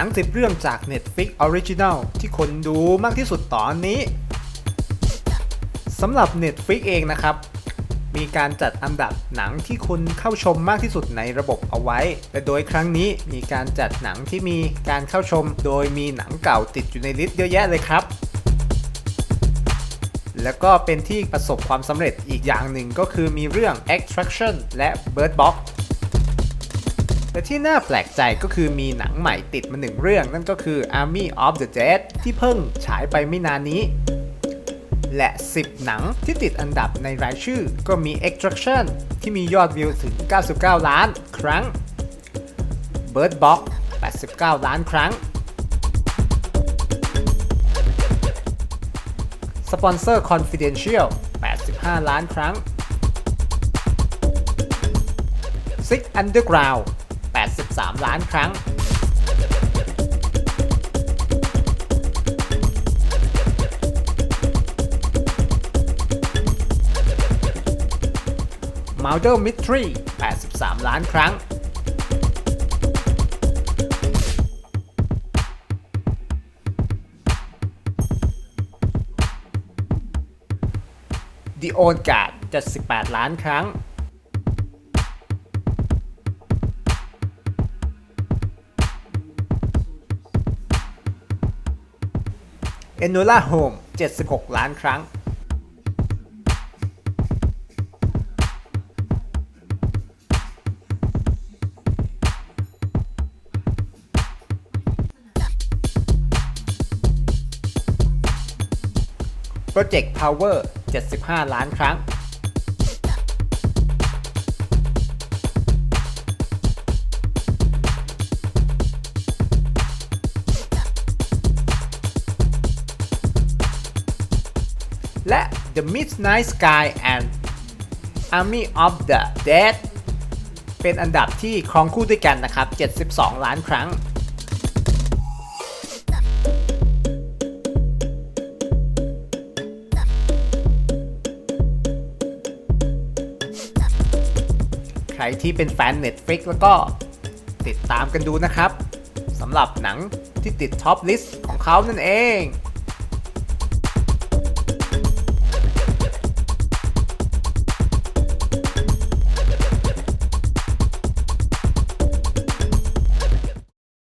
หนังสิบเรื่องจาก Netflix Original ที่คนดูมากที่สุดตอนนี้สำหรับ Netflix เองนะครับ มีการจัดอันดับหนังที่คนเข้าชมมากที่สุดในระบบเอาไว้ แต่โดยครั้งนี้มีการจัดหนังที่มีการเข้าชม โดยมีหนังเก่าติดอยู่ในลิสต์เยอะแยะเลยครับ แล้วก็เป็นที่ประสบความสำเร็จอีกอย่างหนึ่งก็คือมีเรื่อง Extraction และ Bird Box แต่ที่น่าแปลกใจก็คือมีหนังใหม่ติดมาหนึ่งเรื่อง นั่นก็คือ Army of the Dead ที่เพิ่งฉายไปไม่นานนี้ และ 10 หนังที่ติดอันดับในรายชื่อก็มี Extraction ที่มียอดวิวถึง 99 ล้านครั้ง Bird Box 89 ล้านครั้งสปอนเซอร์ Confidential 85 ล้านครั้ง Six Underground 83 ล้านครั้ง Murder Mystery 83 ล้านครั้ง The Old Guard 78 ล้านครั้ง Enola Home 76 ล้านครั้ง Project Power 75 ล้านครั้ง และ The Midnight Sky and Army of the Dead เป็นอันดับที่ครองคู่ด้วยกันนะครับ 72 ล้านครั้ง ใครที่เป็นแฟน Netflix แล้วก็ติดตามกันดูนะครับสำหรับหนังที่ติดท็อปลิสต์ของเขานั่นเอง